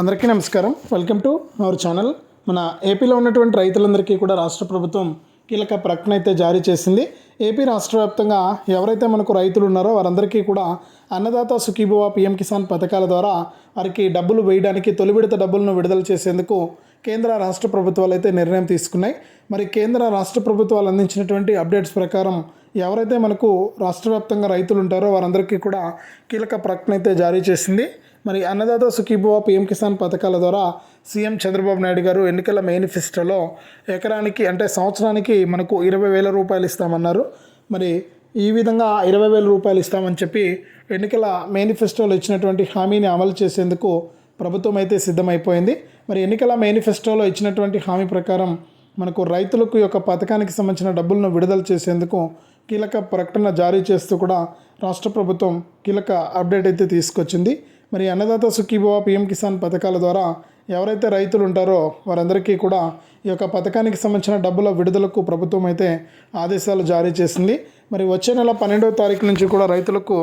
అందరికీ నమస్కారం. Welcome to our channel మన ఏపీలో ఉన్నటువంటి రైతులందరికీ కూడా రాష్ట్ర ప్రభుత్వం కీలక ప్రకటన అయితే జారీ చేసింది. ఏపీ రాష్ట్ర వ్యాప్తంగా ఎవరైతే మనకు రైతులు ఉన్నారో వారందరికీ కూడా అన్నదాత సుఖీభువ పిఎం కిసాన్ పథకాల ద్వారా వారికి డబ్బులు వేయడానికి తొలి విడత డబ్బులను విడుదల చేసేందుకు కేంద్ర రాష్ట్ర ప్రభుత్వాలు అయితే నిర్ణయం తీసుకున్నాయి. మరి కేంద్ర రాష్ట్ర ప్రభుత్వాలు అందించినటువంటి అప్డేట్స్ ప్రకారం ఎవరైతే మనకు రాష్ట్ర వ్యాప్తంగా రైతులు ఉంటారో వారందరికీ కూడా కీలక ప్రకటన అయితే జారీ చేసింది. మరి అన్నదాత సుఖీభవ పిఎం కిసాన్ పథకాల ద్వారా సీఎం చంద్రబాబు నాయుడు గారు ఎన్నికల మేనిఫెస్టోలో ఎకరానికి అంటే సంవత్సరానికి మనకు ఇరవై వేల రూపాయలు ఇస్తామన్నారు. మరి ఈ విధంగా ఇరవై వేల రూపాయలు ఇస్తామని చెప్పి ఎన్నికల మేనిఫెస్టోలో ఇచ్చినటువంటి హామీని అమలు చేసేందుకు ప్రభుత్వం అయితే సిద్ధమైపోయింది. మరి ఎన్నికల మేనిఫెస్టోలో ఇచ్చినటువంటి హామీ ప్రకారం మనకు రైతులకు యొక్క పథకానికి సంబంధించిన డబ్బులను విడుదల చేసేందుకు కీలక ప్రకటన జారీ చేస్తూ కూడా రాష్ట్ర ప్రభుత్వం కీలక అప్డేట్ అయితే తీసుకొచ్చింది. మరి అన్నదాత సుఖీభవ పిఎం కిసాన్ పథకాల ద్వారా ఎవరైతే రైతులు ఉంటారో వారందరికీ కూడా ఈ యొక్క పథకానికి సంబంధించిన డబ్బుల విడుదలకు ప్రభుత్వం అయితే ఆదేశాలు జారీ చేసింది. మరి వచ్చే నెల పన్నెండవ తారీఖు నుంచి కూడా రైతులకు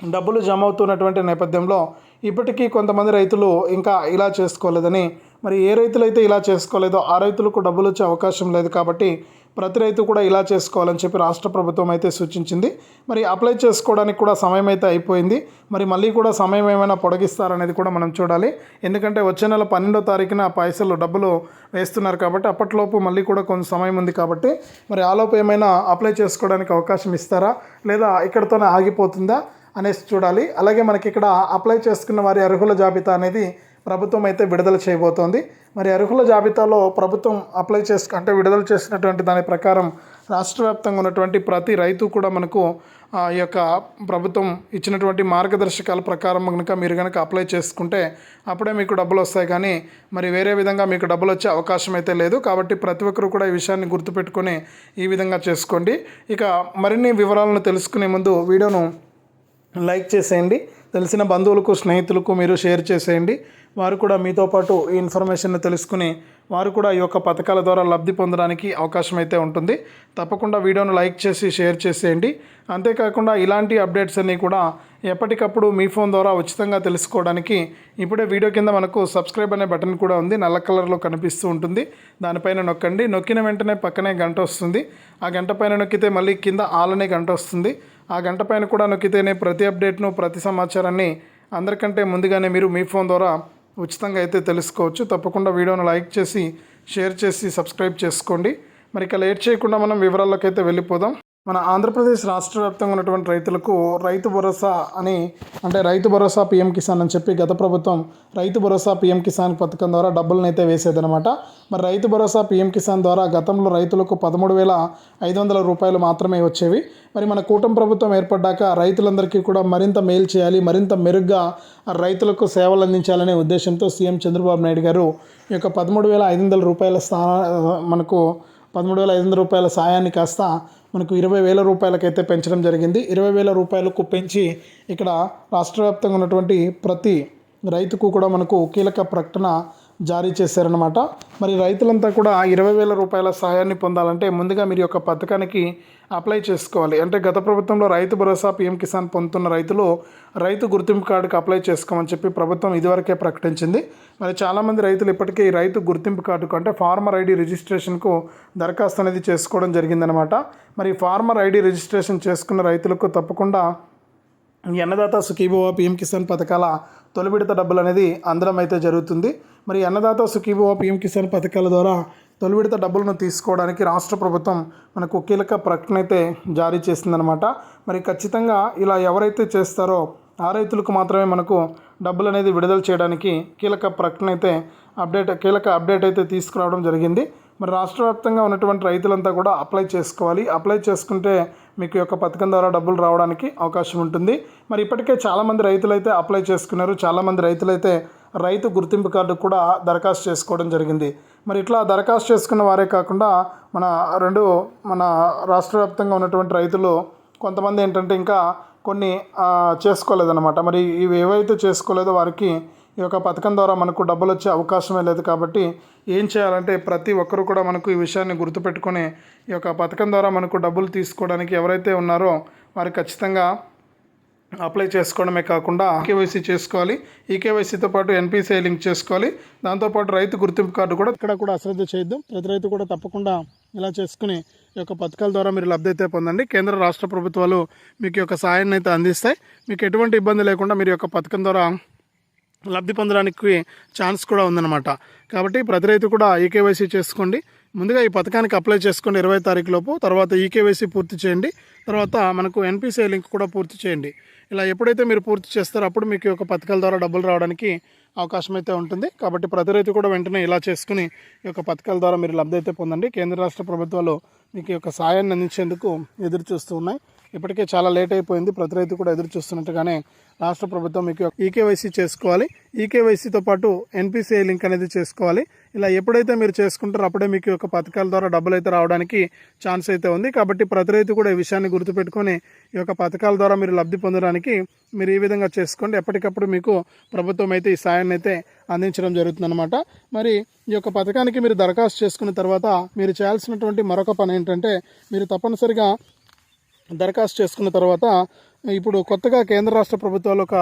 డబ్బులు జమ అవుతున్నటువంటి నేపథ్యంలో ఇప్పటికీ కొంతమంది రైతులు ఇంకా ఇలా చేసుకోలేదని మరి ఏ రైతులైతే ఇలా చేసుకోలేదో ఆ రైతులకు డబ్బులు వచ్చే అవకాశం లేదు కాబట్టి ప్రతి రైతు కూడా ఇలా చేసుకోవాలని చెప్పి రాష్ట్ర ప్రభుత్వం అయితే సూచించింది. మరి అప్లై చేసుకోవడానికి కూడా సమయం అయితే అయిపోయింది. మరి మళ్ళీ కూడా సమయం ఏమైనా పొడిగిస్తారనేది కూడా మనం చూడాలి. ఎందుకంటే వచ్చే నెల పన్నెండో తారీఖున పైసలు డబ్బులు వేస్తున్నారు కాబట్టి అప్పట్లోపు మళ్ళీ కూడా కొంత సమయం ఉంది కాబట్టి మరి ఆలోపు ఏమైనా అప్లై చేసుకోవడానికి అవకాశం ఇస్తారా? లేదా ఇక్కడతోనే ఆగిపోతుందా? అనేసి చూడాలి. అలాగే మనకి ఇక్కడ అప్లై చేసుకున్న వారి అర్హుల జాబితా అనేది ప్రభుత్వం అయితే విడుదల చేయబోతోంది. మరి అర్హుల జాబితాలో ప్రభుత్వం అప్లై చేసు అంటే విడుదల చేసినటువంటి దాని ప్రకారం రాష్ట్ర వ్యాప్తంగా ఉన్నటువంటి ప్రతి రైతు కూడా మనకు ఆ ఈ యొక్క ప్రభుత్వం ఇచ్చినటువంటి మార్గదర్శకాల ప్రకారం కనుక మీరు కనుక అప్లై చేసుకుంటే అప్పుడే మీకు డబ్బులు వస్తాయి. కానీ మరి వేరే విధంగా మీకు డబ్బులు వచ్చే అవకాశం అయితే లేదు. కాబట్టి ప్రతి ఒక్కరు కూడా ఈ విషయాన్ని గుర్తుపెట్టుకొని ఈ విధంగా చేసుకోండి. ఇక మరిన్ని వివరాలను తెలుసుకునే ముందు వీడియోను లైక్ చేసేయండి. తెలిసిన బంధువులకు స్నేహితులకు మీరు షేర్ చేసేయండి. వారు కూడా మీతో పాటు ఈ ఇన్ఫర్మేషన్ తెలుసుకుని వారు కూడా ఈ యొక్క పథకాల ద్వారా లబ్ధి పొందడానికి అవకాశం అయితే ఉంటుంది. తప్పకుండా వీడియోను లైక్ చేసి షేర్ చేసేయండి. అంతేకాకుండా ఇలాంటి అప్డేట్స్ అన్నీ కూడా ఎప్పటికప్పుడు మీ ఫోన్ ద్వారా ఉచితంగా తెలుసుకోవడానికి ఇప్పుడే వీడియో కింద మనకు సబ్స్క్రైబ్ అనే బటన్ కూడా ఉంది. నల్ల కలర్లో కనిపిస్తూ ఉంటుంది. దానిపైన నొక్కండి. నొక్కిన వెంటనే పక్కనే గంట వస్తుంది. ఆ గంట పైన నొక్కితే మళ్ళీ కింద ఆల్ అనే గంట వస్తుంది. ఆ గంట పైన కూడా నొక్కితేనే ప్రతి అప్డేట్ను ప్రతి సమాచారాన్ని అందరికంటే ముందుగానే మీరు మీ ఫోన్ ద్వారా ఉచితంగా అయితే తెలుసుకోవచ్చు. తప్పకుండా వీడియోను లైక్ చేసి షేర్ చేసి సబ్స్క్రైబ్ చేసుకోండి. మరి ఇక లేట్ చేయకుండా మనం వివరాల్లోకి అయితే వెళ్ళిపోదాం. మన ఆంధ్రప్రదేశ్ రాష్ట్ర వ్యాప్తంగా ఉన్నటువంటి రైతులకు రైతు భరోసా అని అంటే రైతు భరోసా పిఎం కిసాన్ అని చెప్పి గత ప్రభుత్వం రైతు భరోసా పిఎం కిసాన్ పథకం ద్వారా డబ్బులను అయితే వేసేదనమాట మరి రైతు భరోసా పిఎం కిసాన్ ద్వారా గతంలో రైతులకు పదమూడు వేల ఐదు వందల రూపాయలు మాత్రమే వచ్చేవి. మరి మన కూటమి ప్రభుత్వం ఏర్పడ్డాక రైతులందరికీ కూడా మరింత మేలు చేయాలి మరింత మెరుగ్గా రైతులకు సేవలు అందించాలనే ఉద్దేశంతో సీఎం చంద్రబాబు నాయుడు గారు ఈ యొక్క పదమూడు వేల ఐదు వందల రూపాయల స్థాన మనకు పదమూడు వేల ఐదు వందల రూపాయల సాయాన్ని కాస్త మనకు ఇరవై వేల రూపాయలకైతే పెంచడం జరిగింది. ఇరవై వేల రూపాయలకు పెంచి ఇక్కడ రాష్ట్ర వ్యాప్తంగా ఉన్నటువంటి ప్రతి రైతుకు కూడా మనకు కీలక ప్రకటన జారీ చేశారనమాట మరి రైతులంతా కూడా ఇరవై వేల రూపాయల సహాయాన్ని పొందాలంటే ముందుగా మీరు యొక్క పథకానికి అప్లై చేసుకోవాలి. అంటే గత ప్రభుత్వంలో రైతు భరోసా పిఎం కిసాన్ పొందుతున్న రైతులు రైతు గుర్తింపు కార్డుకు అప్లై చేసుకోమని చెప్పి ప్రభుత్వం ఇదివరకే ప్రకటించింది. మరి చాలామంది రైతులు ఇప్పటికే ఈ రైతు గుర్తింపు కార్డుకు అంటే ఫార్మర్ ఐడి రిజిస్ట్రేషన్కు దరఖాస్తు అనేది చేసుకోవడం జరిగిందనమాట మరి ఫార్మర్ ఐడి రిజిస్ట్రేషన్ చేసుకున్న రైతులకు తప్పకుండా అన్నదాత సుఖీభవ పిఎం కిసాన్ పథకాల తొలి విడత డబ్బులు అనేది అందడం అయితే జరుగుతుంది. మరి అన్నదాత సుఖీభవ పిఎం కిసాన్ పథకాల ద్వారా తొలి విడత డబ్బులను తీసుకోవడానికి రాష్ట్ర ప్రభుత్వం మనకు కీలక ప్రకటన అయితే జారీ చేసిందనమాట మరి ఖచ్చితంగా ఇలా ఎవరైతే చేస్తారో ఆ రైతులకు మాత్రమే మనకు డబ్బులు అనేది విడుదల చేయడానికి కీలక ప్రకటన అయితే అప్డేట్ కీలక అప్డేట్ అయితే తీసుకురావడం జరిగింది. మరి రాష్ట్ర వ్యాప్తంగా ఉన్నటువంటి రైతులంతా కూడా అప్లై చేసుకోవాలి. అప్లై చేసుకుంటే మీకు యొక్క పథకం ద్వారా డబ్బులు రావడానికి అవకాశం ఉంటుంది. మరి ఇప్పటికే చాలామంది రైతులైతే అప్లై చేసుకున్నారు. చాలామంది రైతులైతే రైతు గుర్తింపు కార్డు కూడా దరఖాస్తు చేసుకోవడం జరిగింది. మరి ఇట్లా దరఖాస్తు చేసుకున్న వారే కాకుండా మన రెండు మన రాష్ట్ర వ్యాప్తంగా ఉన్నటువంటి రైతులు కొంతమంది ఏంటంటే ఇంకా కొన్ని చేసుకోలేదన్నమాట. మరి ఇవి ఏవైతే చేసుకోలేదో వారికి ఈ యొక్క పథకం ద్వారా మనకు డబ్బులు వచ్చే అవకాశమే లేదు కాబట్టి ఏం చేయాలంటే ప్రతి ఒక్కరు కూడా మనకు ఈ విషయాన్ని గుర్తుపెట్టుకొని ఈ యొక్క పథకం ద్వారా మనకు డబ్బులు తీసుకోవడానికి ఎవరైతే ఉన్నారో వారు ఖచ్చితంగా అప్లై చేసుకోవడమే కాకుండా కేవైసీ చేసుకోవాలి. ఈ కేవైసీతో పాటు ఎన్పిసిఐ లింక్ చేసుకోవాలి. దాంతోపాటు రైతు గుర్తింపు కార్డు కూడా ఇక్కడ కూడా అశ్రద్ధ చేయొద్దు. ప్రతి రైతు కూడా తప్పకుండా ఇలా చేసుకుని ఈ యొక్క పథకాల ద్వారా మీరు లబ్ధి అయితే పొందండి. కేంద్ర రాష్ట్ర ప్రభుత్వాలు మీకు యొక్క సాయాన్ని అయితే అందిస్తాయి. మీకు ఎటువంటి ఇబ్బంది లేకుండా మీరు యొక్క పథకం ద్వారా లబ్ధి పొందడానికి ఛాన్స్ కూడా ఉందన్నమాట. కాబట్టి ప్రతి రైతు కూడా ఈకేవైసీ చేసుకోండి. ముందుగా ఈ పథకానికి అప్లై చేసుకోండి ఇరవై తారీఖు లోపు. తర్వాత ఈకేవైసీ పూర్తి చేయండి. తర్వాత మనకు ఎన్పిసిఐ లింక్ కూడా పూర్తి చేయండి. ఇలా ఎప్పుడైతే మీరు పూర్తి చేస్తారో అప్పుడు మీకు ఒక యొక్క పథకాల ద్వారా డబ్బులు రావడానికి అవకాశం అయితే ఉంటుంది. కాబట్టి ప్రతి రైతు కూడా వెంటనే ఇలా చేసుకుని ఈ యొక్క పథకాల ద్వారా మీరు లబ్ధి అయితే పొందండి. కేంద్ర రాష్ట్ర ప్రభుత్వాలు మీకు ఈ యొక్క సాయాన్ని అందించేందుకు ఎదురు చూస్తూ ఉన్నాయి. ఇప్పటికే చాలా లేట్ అయిపోయింది. ప్రతి రైతు కూడా ఎదురు చూస్తున్నట్టుగానే రాష్ట్ర ప్రభుత్వం మీకు ఈకేవైసీ చేసుకోవాలి. ఈకేవైసీతో పాటు ఎన్పిసిఐ లింక్ అనేది చేసుకోవాలి. ఇలా ఎప్పుడైతే మీరు చేసుకుంటారో అప్పుడే మీకు యొక్క పథకాల ద్వారా డబ్బులు అయితే రావడానికి ఛాన్స్ అయితే ఉంది. కాబట్టి ప్రతి రైతు కూడా ఈ విషయాన్ని గుర్తుపెట్టుకొని ఈ యొక్క పథకాల ద్వారా మీరు లబ్ధి పొందడానికి మీరు ఈ విధంగా చేసుకోండి ఎప్పటికప్పుడు మీకు ప్రభుత్వం అయితే ఈ సాయాన్ని అయితే అందించడం జరుగుతుందన్నమాట. మరి ఈ యొక్క పథకానికి మీరు దరఖాస్తు చేసుకున్న తర్వాత మీరు చేయాల్సినటువంటి మరొక పని ఏంటంటే మీరు తప్పనిసరిగా దరఖాస్తు చేసుకున్న తర్వాత ఇప్పుడు కొత్తగా కేంద్ర రాష్ట్ర ప్రభుత్వాలు ఒక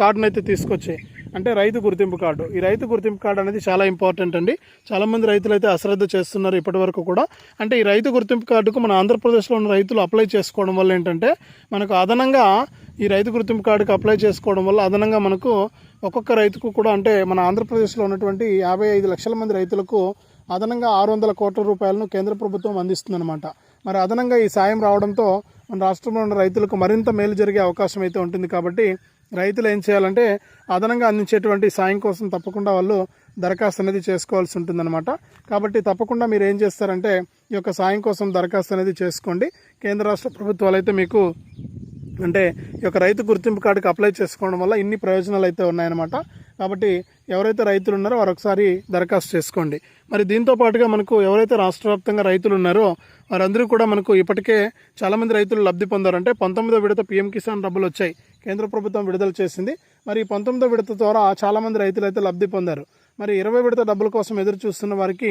కార్డును అయితే తీసుకొచ్చి అంటే రైతు గుర్తింపు కార్డు. ఈ రైతు గుర్తింపు కార్డు అనేది చాలా ఇంపార్టెంట్ అండి. చాలామంది రైతులు అయితే అశ్రద్ధ చేస్తున్నారు ఇప్పటివరకు కూడా. అంటే ఈ రైతు గుర్తింపు కార్డుకు మన ఆంధ్రప్రదేశ్లో ఉన్న రైతులు అప్లై చేసుకోవడం వల్ల ఏంటంటే మనకు అదనంగా ఈ రైతు గుర్తింపు కార్డుకి అప్లై చేసుకోవడం వల్ల అదనంగా మనకు ఒక్కొక్క రైతుకు కూడా అంటే మన ఆంధ్రప్రదేశ్లో ఉన్నటువంటి యాభై ఐదు లక్షల మంది రైతులకు అదనంగా ఆరు వందల కోట్ల రూపాయలను కేంద్ర ప్రభుత్వం అందిస్తుందన్నమాట. మరి అదనంగా ఈ సాయం రావడంతో మన రాష్ట్రంలో ఉన్న రైతులకు మరింత మేలు జరిగే అవకాశం అయితే ఉంటుంది కాబట్టి రైతులు ఏం చేయాలంటే అదనంగా అందించేటువంటి సాయం కోసం తప్పకుండా వాళ్ళు దరఖాస్తు అనేది చేసుకోవాల్సి ఉంటుందన్నమాట. కాబట్టి తప్పకుండా మీరు ఏం చేస్తారంటే ఈ యొక్క సాయం కోసం దరఖాస్తు అనేది చేసుకోండి. కేంద్ర రాష్ట్ర ప్రభుత్వాలు అయితే మీకు అంటే ఈ యొక్క రైతు గుర్తింపు కార్డుకి అప్లై చేసుకోవడం వల్ల ఇన్ని ప్రయోజనాలు అయితే ఉన్నాయన్నమాట. కాబట్టి ఎవరైతే రైతులు ఉన్నారో వారు ఒకసారి దరఖాస్తు చేసుకోండి. మరి దీంతో పాటుగా మనకు ఎవరైతే రాష్ట్ర వ్యాప్తంగా రైతులు ఉన్నారో వారందరూ కూడా మనకు ఇప్పటికే చాలామంది రైతులు లబ్ధి పొందారంటే పంతొమ్మిదో విడత పీఎం కిసాన్ డబ్బులు వచ్చాయి. కేంద్ర ప్రభుత్వం విడుదల చేసింది. మరి పంతొమ్మిదో విడత ద్వారా చాలామంది రైతులు అయితే లబ్ధి పొందారు. మరి ఇరవై విడత డబ్బుల కోసం ఎదురు చూస్తున్న వారికి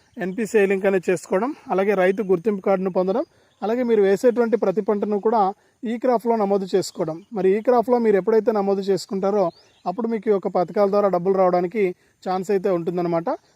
ఎన్పిసిఐ లింక్ అనేది చేసుకోవడం అలాగే రైతు గుర్తింపు కార్డును పొందడం అలాగే మీరు వేసేటువంటి ప్రతి పంటను కూడా ఈ క్రాఫ్లో నమోదు చేసుకోవడం. మరి ఈ క్రాఫ్లో మీరు ఎప్పుడైతే నమోదు చేసుకుంటారో అప్పుడు మీకు ఈ యొక్క పథకాల ద్వారా డబ్బులు రావడానికి ఛాన్స్ అయితే ఉంటుందన్నమాట.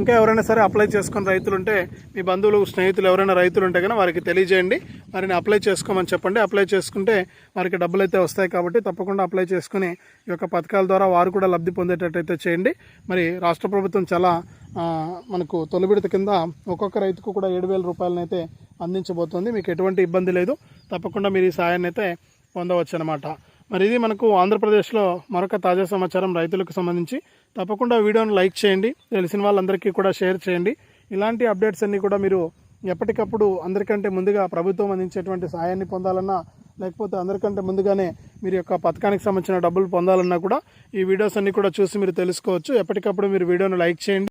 ఇంకా ఎవరైనా సరే అప్లై చేసుకుని రైతులు ఉంటే మీ బంధువులు స్నేహితులు ఎవరైనా రైతులు ఉంటే కనుక వారికి తెలియజేయండి. వారిని అప్లై చేసుకోమని చెప్పండి. అప్లై చేసుకుంటే వారికి డబ్బులు అయితే వస్తాయి కాబట్టి తప్పకుండా అప్లై చేసుకుని ఈ యొక్క పథకాల ద్వారా వారు కూడా లబ్ధి పొందేటట్టయితే చేయండి. మరి రాష్ట్ర ప్రభుత్వం చాలా మనకు తొలిబిడత కింద ఒక్కొక్క రైతుకు కూడా ఏడు వేల రూపాయలనైతే అందించబోతోంది. మీకు ఎటువంటి ఇబ్బంది లేదు. తప్పకుండా మీరు ఈ సాయాన్ని అయితే పొందవచ్చు అనమాట మరి ఇది మనకు ఆంధ్రప్రదేశ్లో మరొక తాజా సమాచారం రైతులకు సంబంధించి. తప్పకుండా వీడియోను లైక్ చేయండి తెలిసిన వాళ్ళందరికీ కూడా షేర్ చేయండి. ఇలాంటి అప్డేట్స్ అన్నీ కూడా మీరు ఎప్పటికప్పుడు అందరికంటే ముందుగా ప్రభుత్వం అందించేటువంటి సాయాన్ని పొందాలన్నా లేకపోతే అందరికంటే ముందుగానే మీరు యొక్క పథకానికి సంబంధించిన డబ్బులు పొందాలన్నా కూడా ఈ వీడియోస్ అన్నీ కూడా చూసి మీరు తెలుసుకోవచ్చు. ఎప్పటికప్పుడు మీరు వీడియోను లైక్ చేయండి.